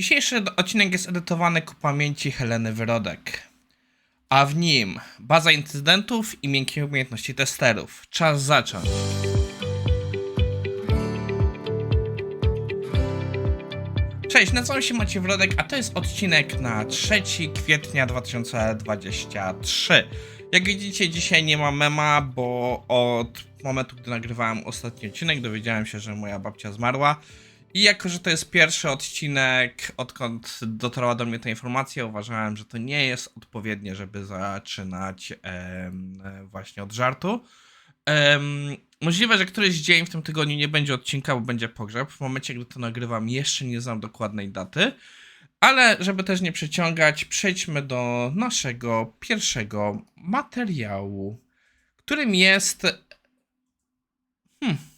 Dzisiejszy odcinek jest edytowany ku pamięci Heleny Wyrodek. A w nim baza incydentów i miękkie umiejętności testerów. Czas zacząć. Cześć, nazywam się Maciej Wrodek, a to jest odcinek na 3 kwietnia 2023. Jak widzicie, dzisiaj nie ma mema, bo od momentu, gdy nagrywałem ostatni odcinek, dowiedziałem się, że moja babcia zmarła. I jako, że to jest pierwszy odcinek, odkąd dotarła do mnie ta informacja, uważałem, że to nie jest odpowiednie, żeby zaczynać em, właśnie od żartu. Em, możliwe, że któryś dzień w tym tygodniu nie będzie odcinka, bo będzie pogrzeb. W momencie, gdy to nagrywam, jeszcze nie znam dokładnej daty. Ale żeby też nie przeciągać, przejdźmy do naszego pierwszego materiału, którym jest. Hmm.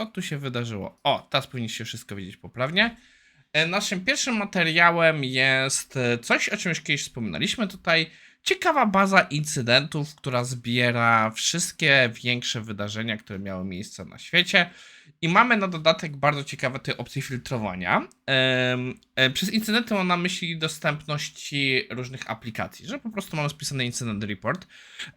Co tu się wydarzyło? O, teraz powinniście wszystko wiedzieć poprawnie. E, Naszym pierwszym materiałem jest e, coś, o już kiedyś wspominaliśmy tutaj. Ciekawa baza incydentów, która zbiera wszystkie większe wydarzenia, które miały miejsce na świecie. I mamy na dodatek bardzo ciekawe te opcje filtrowania. E, Przez incydenty mam na myśli dostępności różnych aplikacji, że po prostu mamy spisany incydent report.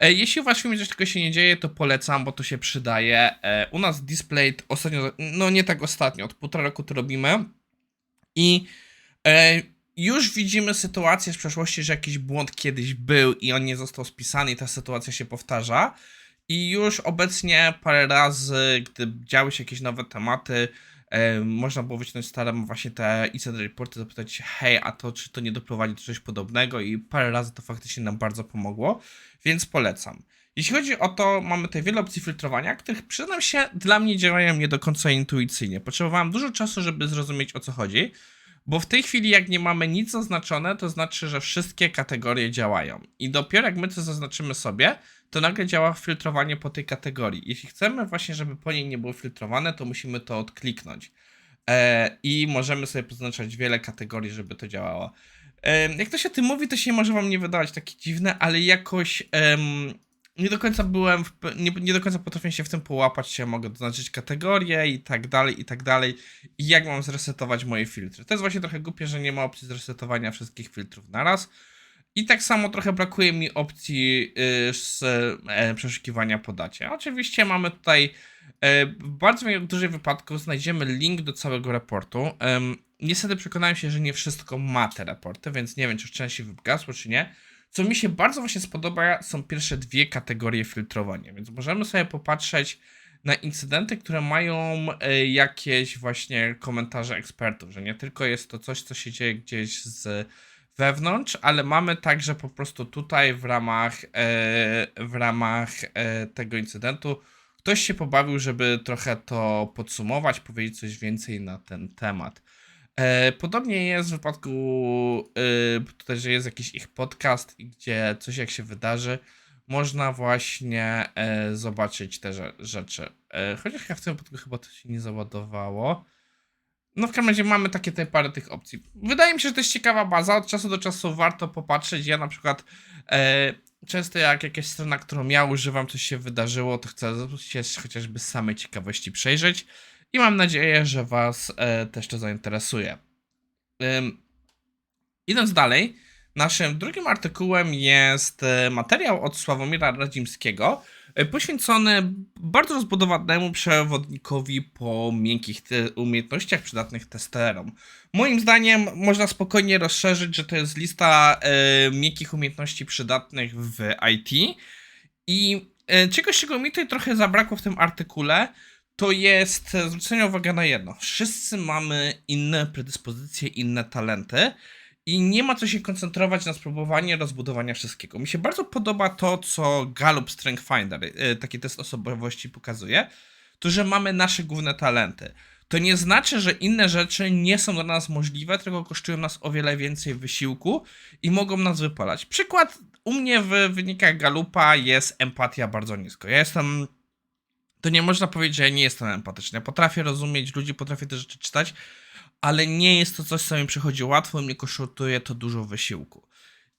Jeśli u was w filmie coś takiego się nie dzieje, to polecam, bo to się przydaje. U nas Displayed ostatnio, no nie tak ostatnio, od półtora roku to robimy. I e, już widzimy sytuację z przeszłości, że jakiś błąd kiedyś był i on nie został spisany i ta sytuacja się powtarza. I już obecnie parę razy, gdy działy się jakieś nowe tematy, e, można było wyciągnąć stare właśnie te incident reporty, zapytać się, hej, a to czy to nie doprowadzi do czegoś podobnego i parę razy to faktycznie nam bardzo pomogło, więc polecam. Jeśli chodzi o to, mamy tutaj wiele opcji filtrowania, których przyznam się, dla mnie działają nie do końca intuicyjnie. Potrzebowałem dużo czasu, żeby zrozumieć o co chodzi, bo w tej chwili jak nie mamy nic zaznaczone, to znaczy, że wszystkie kategorie działają. I dopiero jak my to zaznaczymy sobie, to nagle działa filtrowanie po tej kategorii. Jeśli chcemy właśnie, żeby po niej nie było filtrowane, to musimy to odkliknąć. E, I możemy sobie poznaczać wiele kategorii, żeby to działało. E, jak to się tym mówi, to się może wam nie wydawać takie dziwne, ale jakoś nie do końca byłem, w, nie, nie do końca potrafię się w tym połapać, czy ja mogę doznaczyć kategorie i tak dalej, i tak dalej. I jak mam zresetować moje filtry. To jest właśnie trochę głupie, że nie ma opcji zresetowania wszystkich filtrów naraz. I tak samo trochę brakuje mi opcji y, z e, przeszukiwania po dacie. Oczywiście mamy tutaj e, w bardzo dużych wypadku znajdziemy link do całego raportu. Niestety przekonałem się, że nie wszystko ma te raporty, więc nie wiem, czy szczęście wygasło, czy nie. Co mi się bardzo właśnie spodoba, są pierwsze dwie kategorie filtrowania, więc możemy sobie popatrzeć na incydenty, które mają e, jakieś właśnie komentarze ekspertów, że nie tylko jest to coś, co się dzieje gdzieś z wewnątrz, ale mamy także po prostu tutaj w ramach, e, w ramach e, tego incydentu ktoś się pobawił, żeby trochę to podsumować, powiedzieć coś więcej na ten temat. E, Podobnie jest w wypadku e, tutaj, że jest jakiś ich podcast, gdzie coś jak się wydarzy, można właśnie e, zobaczyć te rze- rzeczy. E, Chociaż ja w tym wypadku chyba to się nie załadowało. No w każdym razie mamy takie tutaj parę tych opcji. Wydaje mi się, że to jest ciekawa baza. Od czasu do czasu warto popatrzeć. Ja na przykład e, często jak jakaś strona, którą ja używam, coś się wydarzyło, to chcę się chociażby z samej ciekawości przejrzeć. I mam nadzieję, że Was e, też to zainteresuje. Ym, idąc dalej, naszym drugim artykułem jest e, materiał od Sławomira Radzimskiego, e, poświęcony bardzo rozbudowanemu przewodnikowi po miękkich umiejętnościach przydatnych testerom. Moim zdaniem można spokojnie rozszerzyć, że to jest lista e, miękkich umiejętności przydatnych w IT. I e, czegoś, czego mi tutaj trochę zabrakło w tym artykule, to jest e, zwrócenie uwagi na jedno. Wszyscy mamy inne predyspozycje, inne talenty i nie ma co się koncentrować na spróbowanie rozbudowania wszystkiego. Mi się bardzo podoba to, co Gallup Strength Finder, e, taki test osobowości pokazuje, to, że mamy nasze główne talenty. To nie znaczy, że inne rzeczy nie są dla nas możliwe, tylko kosztują nas o wiele więcej wysiłku i mogą nas wypalać. Przykład u mnie w wynikach Galupa jest empatia bardzo nisko. Ja jestem to nie można powiedzieć, że ja nie jestem empatyczny. Ja potrafię rozumieć ludzi, potrafię te rzeczy czytać, ale nie jest to coś, co mi przychodzi łatwo, mnie kosztuje to dużo wysiłku.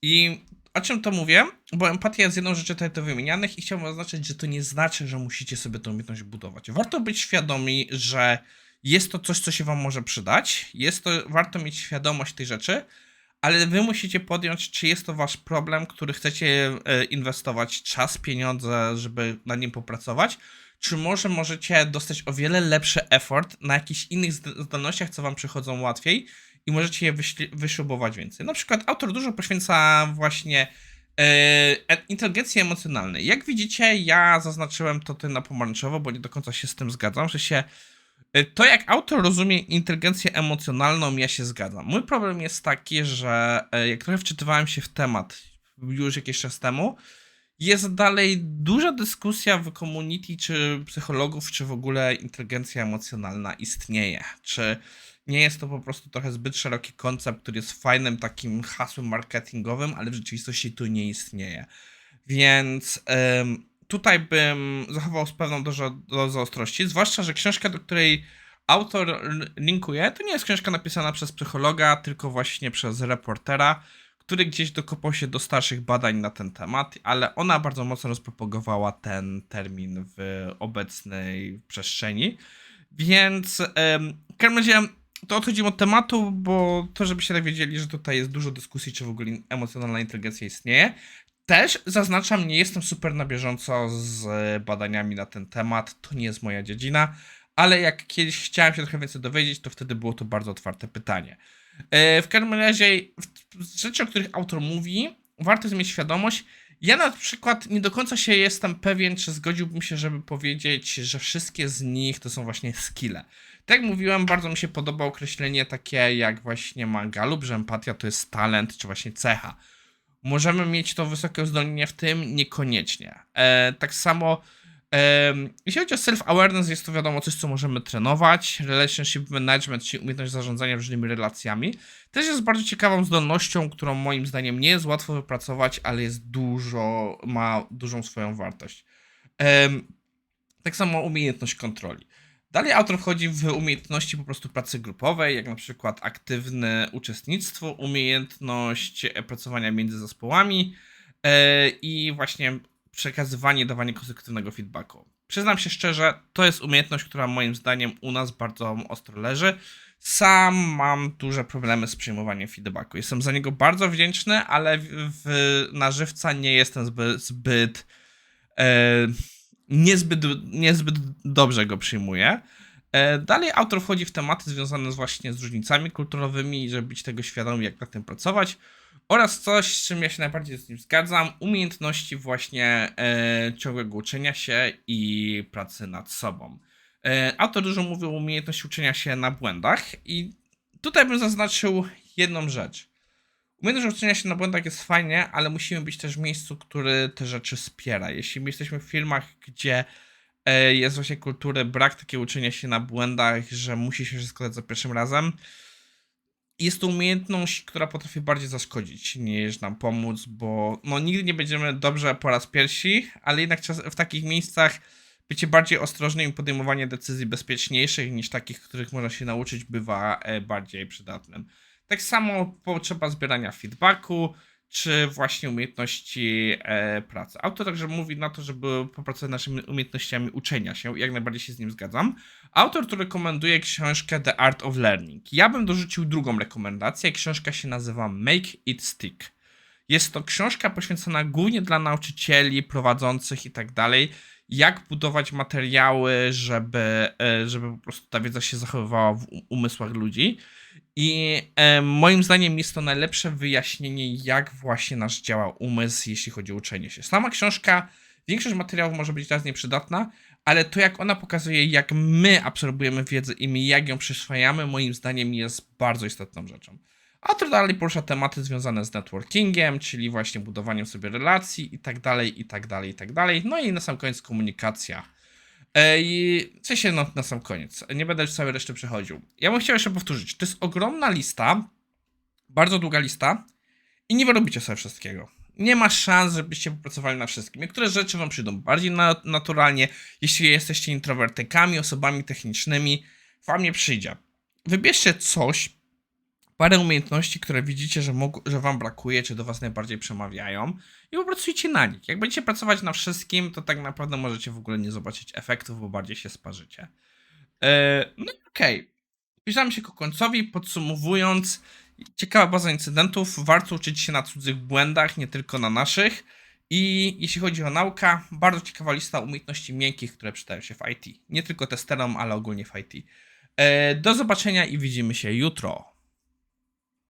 I o czym to mówię? Bo empatia jest jedną z rzeczy tutaj to wymienianych i chciałbym zaznaczyć, że to nie znaczy, że musicie sobie tą umiejętność budować. Warto być świadomi, że jest to coś, co się wam może przydać. Jest to, warto mieć świadomość tej rzeczy, ale wy musicie podjąć, czy jest to wasz problem, który chcecie e, inwestować czas, pieniądze, żeby na nim popracować, czy może możecie dostać o wiele lepszy effort na jakichś innych zd- zdolnościach, co wam przychodzą łatwiej i możecie je wyśrubować więcej. Na przykład autor dużo poświęca właśnie e, inteligencji emocjonalnej. Jak widzicie, ja zaznaczyłem to tutaj na pomarańczowo, bo nie do końca się z tym zgadzam, że się E, To, jak autor rozumie inteligencję emocjonalną, ja się zgadzam. Mój problem jest taki, że jak trochę wczytywałem się w temat już jakiś czas temu, jest dalej duża dyskusja w community, czy psychologów, czy w ogóle inteligencja emocjonalna istnieje. Czy nie jest to po prostu trochę zbyt szeroki koncept, który jest fajnym takim hasłem marketingowym, ale w rzeczywistości tu nie istnieje. Więc em, tutaj bym zachował z pewną dozą dozą ostrości, zwłaszcza, że książka, do której autor linkuje, to nie jest książka napisana przez psychologa, tylko właśnie przez reportera, który gdzieś dokopał się do starszych badań na ten temat, ale ona bardzo mocno rozpropagowała ten termin w obecnej przestrzeni. Więc w każdym razie to odchodzimy od tematu, bo to, żebyście tak wiedzieli, że tutaj jest dużo dyskusji, czy w ogóle emocjonalna inteligencja istnieje. Też zaznaczam, nie jestem super na bieżąco z badaniami na ten temat, to nie jest moja dziedzina, ale jak kiedyś chciałem się trochę więcej dowiedzieć, to wtedy było to bardzo otwarte pytanie. E, W każdym razie, rzeczy, o których autor mówi, warto mieć świadomość. Ja na przykład nie do końca się jestem pewien, czy zgodziłbym się, żeby powiedzieć, że wszystkie z nich to są właśnie skille. Tak jak mówiłem, bardzo mi się podoba określenie takie, jak właśnie ma Galup, że empatia to jest talent, czy właśnie cecha. Możemy mieć to wysokie uzdolnienie w tym? Niekoniecznie. E, tak samo, jeśli chodzi o self-awareness, jest to wiadomo coś, co możemy trenować. Relationship management, czyli umiejętność zarządzania różnymi relacjami, też jest bardzo ciekawą zdolnością, którą moim zdaniem nie jest łatwo wypracować, ale jest dużo, ma dużą swoją wartość. Tak samo umiejętność kontroli. Dalej autor wchodzi w umiejętności po prostu pracy grupowej, jak na przykład aktywne uczestnictwo, umiejętność e, pracowania między zespołami e, i właśnie przekazywanie, dawanie konstruktywnego feedbacku. Przyznam się szczerze, to jest umiejętność, która moim zdaniem u nas bardzo ostro leży. Sam mam duże problemy z przyjmowaniem feedbacku. Jestem za niego bardzo wdzięczny, ale w, na żywca nie jestem zbyt, zbyt e, niezbyt, niezbyt dobrze go przyjmuję. E, Dalej autor wchodzi w tematy związane właśnie z różnicami kulturowymi, żeby być tego świadomy, jak nad tym pracować. Oraz coś, z czym ja się najbardziej z nim zgadzam, umiejętności właśnie e, ciągłego uczenia się i pracy nad sobą. E, autor dużo mówił o umiejętności uczenia się na błędach i tutaj bym zaznaczył jedną rzecz. Umiejętność uczenia się na błędach jest fajnie, ale musimy być też w miejscu, który te rzeczy wspiera. Jeśli my jesteśmy w filmach, gdzie jest właśnie kultury, brak takiego uczenia się na błędach, że musi się wszystko dać za pierwszym razem, jest to umiejętność, która potrafi bardziej zaszkodzić niż nam pomóc, bo no, nigdy nie będziemy dobrze po raz pierwsi, ale jednak w takich miejscach bycie bardziej ostrożnym i podejmowanie decyzji bezpieczniejszych niż takich, których można się nauczyć, bywa e, bardziej przydatnym. Tak samo potrzeba zbierania feedbacku, czy właśnie umiejętności e, pracy. Autor także mówi na to, żeby popracować naszymi umiejętnościami uczenia się, jak najbardziej się z nim zgadzam. Autor tu rekomenduje książkę The Art of Learning. Ja bym dorzucił drugą rekomendację. Książka się nazywa Make It Stick. Jest to książka poświęcona głównie dla nauczycieli, prowadzących i tak dalej, jak budować materiały, żeby, e, żeby po prostu ta wiedza się zachowywała w umysłach ludzi. I e, moim zdaniem jest to najlepsze wyjaśnienie, jak właśnie nasz działa umysł, jeśli chodzi o uczenie się. Sama książka, większość materiałów może być teraz nieprzydatna, ale to jak ona pokazuje, jak my absorbujemy wiedzę i my jak ją przyswajamy, moim zdaniem jest bardzo istotną rzeczą. Autor dalej porusza tematy związane z networkingiem, czyli właśnie budowaniem sobie relacji i tak dalej, i tak dalej, i tak dalej. No i na sam koniec komunikacja. I w sensie no, na sam koniec. Nie będę już całej reszty przechodził. Ja bym chciał jeszcze powtórzyć. To jest ogromna lista, bardzo długa lista i nie wyrobicie sobie wszystkiego. Nie ma szans, żebyście popracowali na wszystkim. Niektóre rzeczy wam przyjdą bardziej na, naturalnie. Jeśli jesteście introwertykami, osobami technicznymi, wam nie przyjdzie. Wybierzcie coś, parę umiejętności, które widzicie, że, mog- że wam brakuje, czy do was najbardziej przemawiają i popracujcie na nich. Jak będziecie pracować na wszystkim, to tak naprawdę możecie w ogóle nie zobaczyć efektów, bo bardziej się sparzycie. E, no okej. Zbliżamy się ku końcowi, podsumowując. Ciekawa baza incydentów. Warto uczyć się na cudzych błędach, nie tylko na naszych. I jeśli chodzi o naukę, bardzo ciekawa lista umiejętności miękkich, które przydają się w IT. Nie tylko testerom, ale ogólnie w IT. E, do zobaczenia i widzimy się jutro.